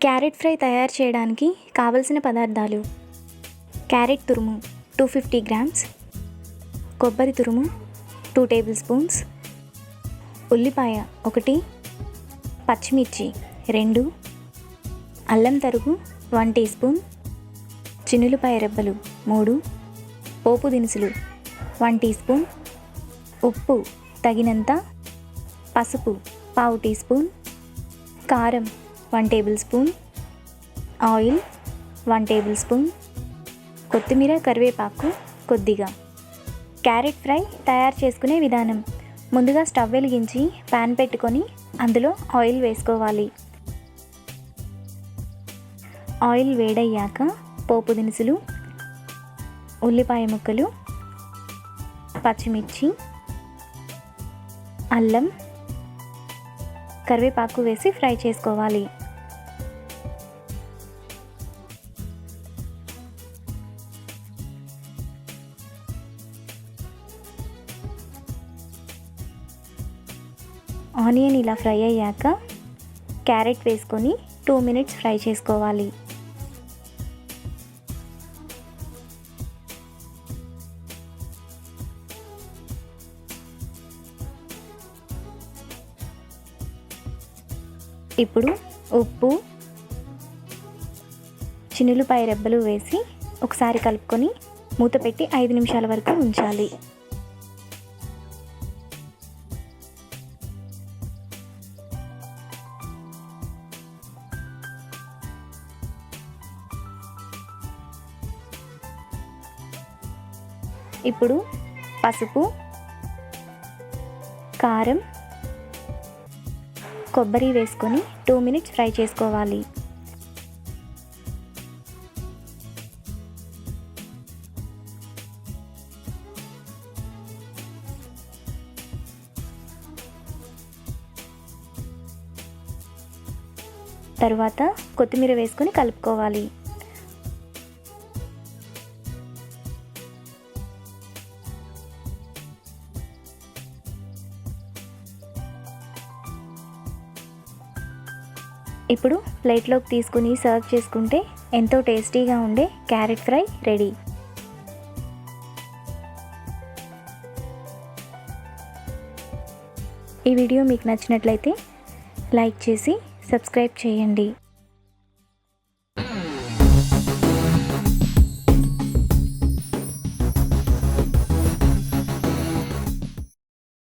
Carrot fry తయారు చేయడానికి కావలసిన పదార్థాలు క్యారెట్ తురుము టూ ఫిఫ్టీ గ్రామ్స్ కొబ్బరి తురుము టూ టేబుల్ స్పూన్స్ ఉల్లిపాయ ఒకటి పచ్చిమిర్చి రెండు అల్లం తరుగు వన్ టీ స్పూన్ చిన్నులపాయ రెబ్బలు మూడు పోపు దినుసులు వన్ టీ స్పూన్ ఉప్పు తగినంత పసుపు పావు టీ స్పూన్ కారం one tablespoon oil one tablespoon కొత్తిమీర కరివేపాకు కొద్దిగా. క్యారెట్ ఫ్రై తయారు చేసుకునే విధానం. ముందుగా స్టవ్ వెలిగించి ప్యాన్ పెట్టుకొని అందులో ఆయిల్ వేసుకోవాలి. ఆయిల్ వేడయ్యాక పోపు దినుసులు ఉల్లిపాయ ముక్కలు పచ్చిమిర్చి అల్లం కరివేపాకు వేసి ఫ్రై చేసుకోవాలి. ఆనియన్ ఇలా ఫ్రై అయ్యాక క్యారెట్ వేసుకొని టూ మినిట్స్ ఫ్రై చేసుకోవాలి. ఇప్పుడు ఉప్పు చిన్నులపాయ రెబ్బలు వేసి ఒకసారి కలుపుకొని మూత పెట్టి ఐదు నిమిషాల వరకు ఉంచాలి. ఇప్పుడు పసుపు కారం కొబ్బరి వేసుకొని టూ మినిట్స్ ఫ్రై చేసుకోవాలి. తరువాత కొత్తిమీర వేసుకొని కలుపుకోవాలి. ఇప్పుడు ప్లేట్లోకి తీసుకుని సర్వ్ చేసుకుంటే ఎంతో టేస్టీగా ఉండే క్యారెట్ ఫ్రై రెడీ. ఈ వీడియో మీకు నచ్చినట్లయితే లైక్ చేసి సబ్స్క్రైబ్ చేయండి.